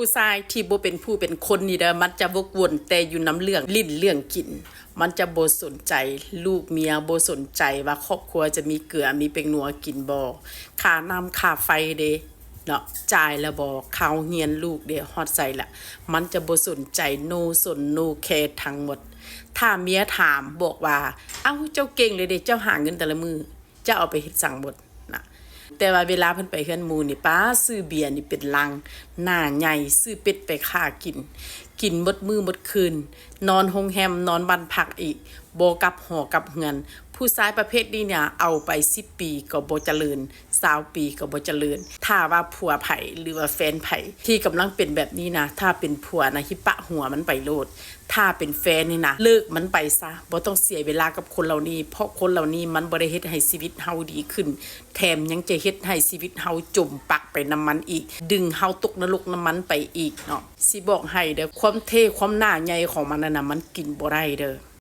ผู้ชายที่บ่เป็นผู้เป็นคนนี่เด้อมันจะวกวนแต่อยู่น้ำเรื่องลิ้นเรื่องกิน มันจะบ่สนใจลูกเมียบ่สนใจว่าครอบครัวจะมีเกลือมีเป็งนัวกินบ่ค่าน้ำค่าไฟเด้เนาะจ่ายแล้วบ่ข้าวเฮียนลูกเด้ฮอดใจละมันจะบ่สนใจโนสนโนแคทั้งหมด ถ้าเมียถามบอกว่า เอ้าเจ้าเก่งเลยเด้เจ้าหาเงินแต่ละมือเจ้าเอาไปเฮ็ดสั่งหมดนะ แต่ว่าเวลาเพิ่นไปเฮือนหมู่นี่ป้าซื้อเบียร์นี่เป็นลัง หน้าใหญ่ซื้อเป็ดไปค่ากิน กินหมดมือหมดคืน นอนโรงแรมนอนบ้านพักอีกบ่กลับหอกลับเฮือน ผู้ชายประเภทนี้เนี่ยเอาไป10ปีก็บ่เจริญ20ปีก็บ่เจริญ ถ้าว่าผัวไผหรือว่าแฟนไผที่กำลังเป็นแบบนี้นะ ถ้าเป็นผัวนะฮิปะหัวมันไปโลด ถ้าเป็นแฟนนี่นะเลิกมันไปซะบ่ต้องเสียเวลากับคนเหล่านี้ เพราะคนเหล่านี้มันบ่ได้เฮ็ดให้ชีวิตเฮาดีขึ้น แถมยังจะเฮ็ดให้ชีวิตเฮาจมปักไปน้ำมันอีก ดึงเฮาตกนรกน้ำมันไปอีกเนาะสิบอกให้เด้อความเท่ความหน้าใหญ่ของมันนะนน่ะมันกินบ่ได้เด้อ